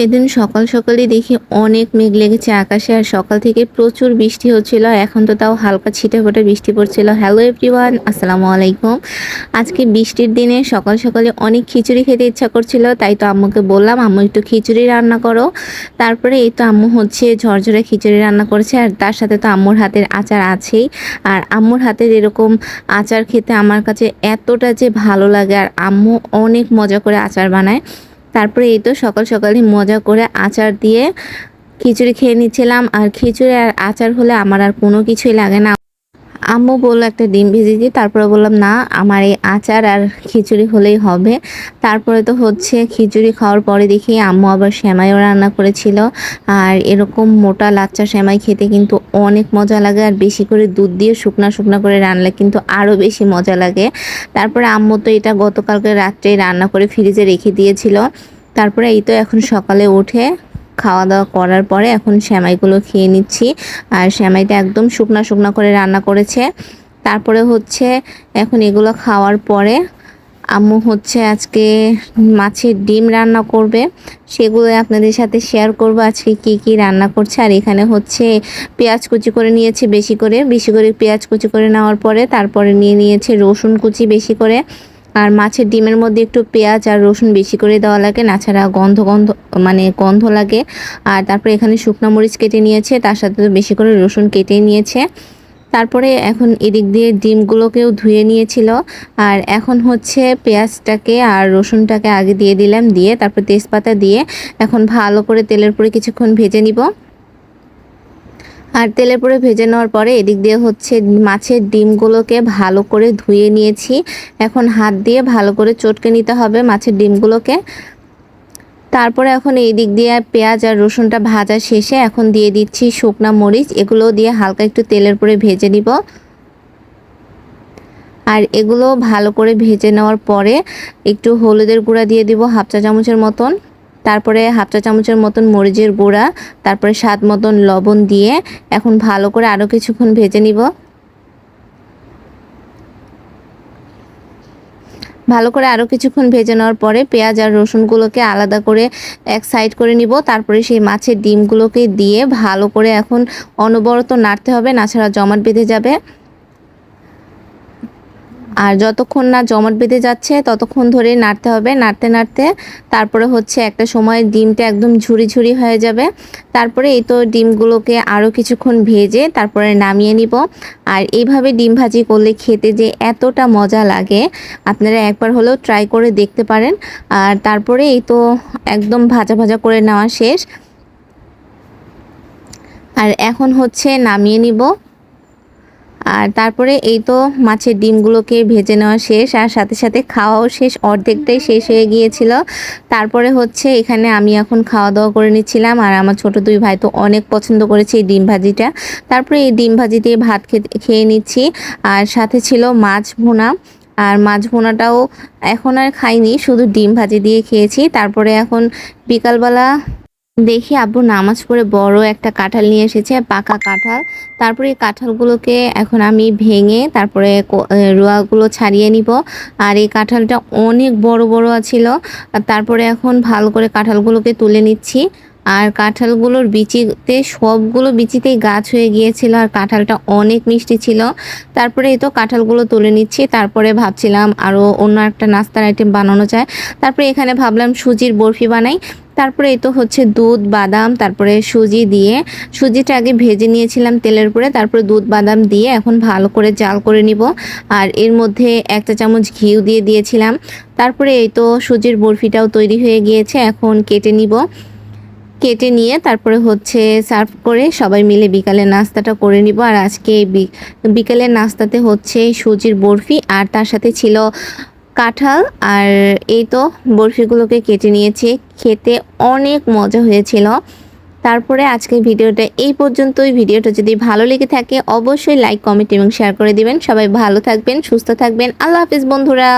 সেদিন সকাল সকালই দেখি অনেক মেঘ লেগেছে আকাশে আর সকাল থেকে প্রচুর বৃষ্টি হচ্ছিল। এখন তো তাও হালকা ছিটে ফোটে বৃষ্টি পড়ছিল। হ্যালো এভরিওয়ান আসসালামু আলাইকুম। আজকে বৃষ্টির দিনে সকাল সকালে অনেক খিচুড়ি খেতে ইচ্ছা করছিল, তাই তো আম্মুকে বললাম, আম্মু, একটু খিচুড়ি রান্না করো। তারপরে এই তো আম্মু হচ্ছে ঝরঝরে খিচুড়ি রান্না করেছে, আর তার সাথে তো আম্মুর হাতের আচার আছেই। আর আম্মুর হাতের এরকম আচার খেতে আমার কাছে এতটা যে ভালো লাগে, আর আম্মু অনেক মজা করে আচার বানায়। তারপরে এই তো সকাল সকালই মজা করে আচার দিয়ে খিচুড়ি খেয়ে নিচ্ছিলাম। আর খিচুড়ি আর আচার হলে আমার আর কোনো কিছুই লাগে না। আম্মু বলল, একটা ডিম ভেজে দিই তারপরে বললাম, না, আমার এই আচার আর খিচুড়ি হলেই হবে। তারপরে তো হচ্ছে খিচুড়ি খাওয়ার পরে দেখি আম্মু আবার সেমাইও রান্না করেছিল। আর এরকম মোটা লাচ্চা সেমাই খেতে কিন্তু অনেক মজা লাগে, আর বেশি করে দুধ দিয়ে শুকনা শুকনা করে রান্নালে কিন্তু আরও বেশি মজা লাগে। তারপরে আম্মু তো এটা গতকালকে রাত্রে রান্না করে ফ্রিজে রেখে দিয়েছিল। তারপরে এই তো এখন সকালে উঠে খাওয়া দাওয়া করার পরে এখন সেমাইগুলো খেয়ে নিচ্ছি। আর সেমাইটা একদম শুকনা শুকনা করে রান্না করেছে। তারপরে হচ্ছে এখন এগুলো খাওয়ার পরে আম্মু হচ্ছে আজকে মাছের ডিম রান্না করবে। সেগুলো আপনাদের সাথে শেয়ার করব আজকে কি কি রান্না করছে। আর এখানে হচ্ছে পেঁয়াজ কুচি করে নিয়েছে বেশি করে। বেশি করে পেঁয়াজ কুচি করে নেওয়ার পরে তারপরে নিয়ে নিয়েছে রসুন কুচি বেশি করে। আর মাছের ডিমের মধ্যে একটু পেঁয়াজ আর রসুন বেশি করে দেওয়া লাগে। নাছাড়া গন্ধ গন্ধ মানে গন্ধ লাগে। আর তারপরে এখানে শুকনো মরিচ কেটে নিয়েছে, তার সাথে তো বেশি করে রসুন কেটে নিয়েছে। তারপরে এখন এদিক দিয়ে ডিমগুলোকেও ধুয়ে নিয়েছিল। আর এখন হচ্ছে পেঁয়াজটাকে আর রসুনটাকে আগে দিয়ে দিলাম, দিয়ে তারপর তেজপাতা দিয়ে এখন ভালো করে তেলের পরে কিছুক্ষণ ভেজে নিব। আর তেলের পরে ভেজে নেওয়ার পরে এদিক দিয়ে হচ্ছে মাছের ডিমগুলোকে ভালো করে ধুয়ে নিয়েছি। এখন হাত দিয়ে ভালো করে চটকে নিতে হবে মাছের ডিমগুলোকে। তারপরে এখন এই দিক দিয়ে পেঁয়াজ আর রসুনটা ভাজা শেষে এখন দিয়ে দিচ্ছি শুকনা মরিচ। এগুলো দিয়ে হালকা একটু তেলের পরে ভেজে নিব। আর এগুলো ভালো করে ভেজে নেওয়ার পরে একটু হলুদের গুঁড়া দিয়ে দিব হাফ চা চামচের মতন। তারপরে হাফ চা চামচের মতন মরিচের গুঁড়া, তারপরে স্বাদ মতন লবণ দিয়ে এখন ভালো করে আরও কিছুক্ষণ ভেজে নিব। ভালো করে আরও কিছুক্ষণ ভেজে নেওয়ার পরে পেঁয়াজ আর রসুনগুলোকে আলাদা করে এক সাইড করে নিব। তারপরে সেই মাছের ডিমগুলোকে দিয়ে ভালো করে এখন অনবরত নাড়তে হবে নাছাড়া জমাট বেঁধে যাবে। আর যতক্ষণ না জমাট বেঁধে যাচ্ছে, ততক্ষণ ধরে নাড়তে হবে। নাড়তে নাড়তে তারপরে হচ্ছে একটা সময় ডিমটা একদম ঝুরি ঝুরি হয়ে যাবে। তারপরে এই তো ডিমগুলোকে আরও কিছুক্ষণ ভেজে তারপরে নামিয়ে নিব। আর এইভাবে ডিম ভাজি করলে খেতে যে এতটা মজা লাগে, আপনারা একবার হলেও ট্রাই করে দেখতে পারেন। আর তারপরে এই তো একদম ভাজা ভাজা করে নেওয়া শেষ। আর এখন হচ্ছে নামিয়ে নিব। আর তারপরে এই তো মাছের ডিমগুলোকে ভেজে নেওয়া শেষ, আর সাথে সাথে খাওয়াও শেষ, অর্ধেকটাই শেষ হয়ে গিয়েছিল। তারপরে হচ্ছে এখানে আমি এখন খাওয়া দাওয়া করে নিচ্ছিলাম, আর আমার ছোট দুই ভাই তো অনেক পছন্দ করেছে এই ডিম ভাজিটা। তারপরে এই ডিম ভাজি দিয়ে ভাত খেয়ে নিচ্ছি, আর সাথে ছিল মাছ ভুনা। আর মাছ ভুনাটাও এখন আর খাইনি, শুধু ডিম ভাজি দিয়ে খেয়েছি। তারপরে এখন বিকালবেলা দেখি আব্বু নামাজ পড়ে বড় একটা কাঁঠাল নিয়ে এসেছে, পাকা কাঁঠাল। তারপরে এই কাঁঠালগুলোকে এখন আমি ভেঙে তারপরে রোয়াগুলো ছাড়িয়ে নিব। আর এই কাঁঠালটা অনেক বড় বড় ছিল। তারপরে এখন ভালো করে কাঁঠালগুলোকে তুলে নিচ্ছি। আর কাঁঠালগুলোর বিচিতে সবগুলো বিচিতেই গাছ হয়ে গিয়েছিল আর কাঁঠালটা অনেক মিষ্টি ছিল। তারপরে এই তো কাঁঠালগুলো তুলে নিচ্ছি, তারপরে ভাবছিলাম আরও অন্য একটা নাস্তার আইটেম বানানো যায়। তারপরে এখানে ভাবলাম সুজির বরফি বানাই। তারপরে এই তো হচ্ছে দুধ, বাদাম, তারপরে সুজি দিয়ে, সুজিটা আগে ভেজে নিয়েছিলাম তেলের উপরে, তারপরে দুধ, বাদাম দিয়ে এখন ভালো করে জাল করে নিব। আর এর মধ্যে একটা চামচ ঘিউ দিয়ে দিয়েছিলাম। তারপরে এই তো সুজির বরফিটাও তৈরি হয়ে গিয়েছে, এখন কেটে নিব। কেটে নিয়ে তারপরে হচ্ছে সার্ভ করে সবাই মিলে বিকালে নাস্তাটা করে নিব। আর আজকে বিকালের নাস্তাতে হচ্ছে সুজির বরফি আর তার সাথে ছিল কাঁঠাল। আর এই তো বরফিগুলোকে কেটে নিয়েছি। খেতে অনেক মজা হয়েছিল। তারপরে আজকে ভিডিওটা এই পর্যন্তই। ভিডিওটা যদি ভালো লেগে থাকে অবশ্যই লাইক কমেন্ট এবং শেয়ার করে দিবেন। সবাই ভালো থাকবেন, সুস্থ থাকবেন। আল্লাহ হাফিজ বন্ধুরা।